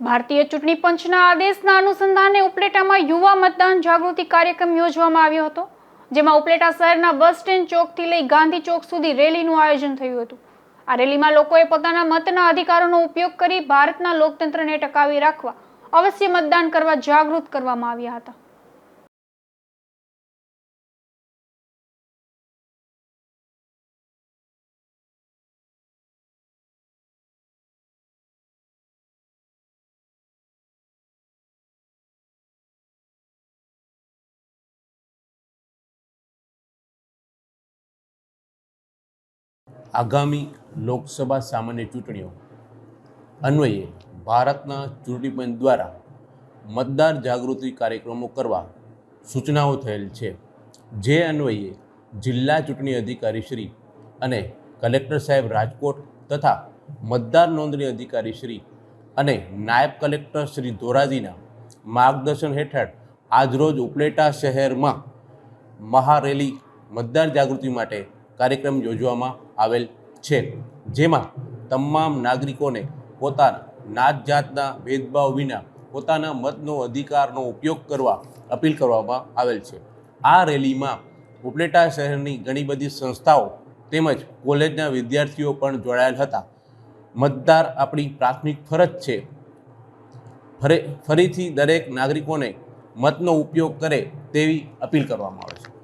ભારતીય ચૂંટણી પંચના આદેશના અનુસંધાને ઉપલેટામાં યુવા મતદાન જાગૃતિ કાર્યક્રમ યોજવામાં આવ્યો હતો, જેમાં ઉપલેટા શહેરના બસ સ્ટેન્ડ ચોકથી લઈ ગાંધી ચોક સુધી રેલીનું આયોજન થયું હતું. આ રેલીમાં લોકોએ પોતાના મતના અધિકારોનો ઉપયોગ કરી ભારતના લોકતંત્રને ટકાવી રાખવા, અવશ્ય મતદાન કરવા જાગૃત કરવામાં આવ્યા હતા. આગામી લોકસભા સામાન્ય ચૂંટણીઓ. અન્વયે ભારતના ચૂંટણી પંચ દ્વારા મતદાર જાગૃતિ કાર્યક્રમો કરવા સૂચનાઓ થયેલ છે. જે અન્વયે જિલ્લા ચૂંટણી અધિકારી શ્રી અને કલેક્ટર સાહેબ રાજકોટ તથા મતદાર નોંધણી અધિકારી શ્રી અને નાયબ કલેક્ટર શ્રી ધોરાજીના માર્ગદર્શન હેઠળ આજરોજ ઉપલેટા શહેરમાં મહારેલી મતદાર જાગૃતિ માટે કાર્યક્રમ યોજવામાં આવેલ છે. જેમાં તમામ નાગરિકોને પોતાના નાત જાતના ભેદભાવ વિના પોતાના મતનો અધિકારનો ઉપયોગ કરવા અપીલ કરવામાં આવેલ છે. આ રેલીમાં ઉપલેટા શહેરની ઘણી બધી સંસ્થાઓ તેમજ કોલેજના વિદ્યાર્થીઓ પણ જોડાયેલ હતા. મતદાર આપણી પ્રાથમિક ફરજ છે. ફરે, ફરીથી દરેક નાગરિકોને મતનો ઉપયોગ કરે તેવી અપીલ કરવામાં આવે છે.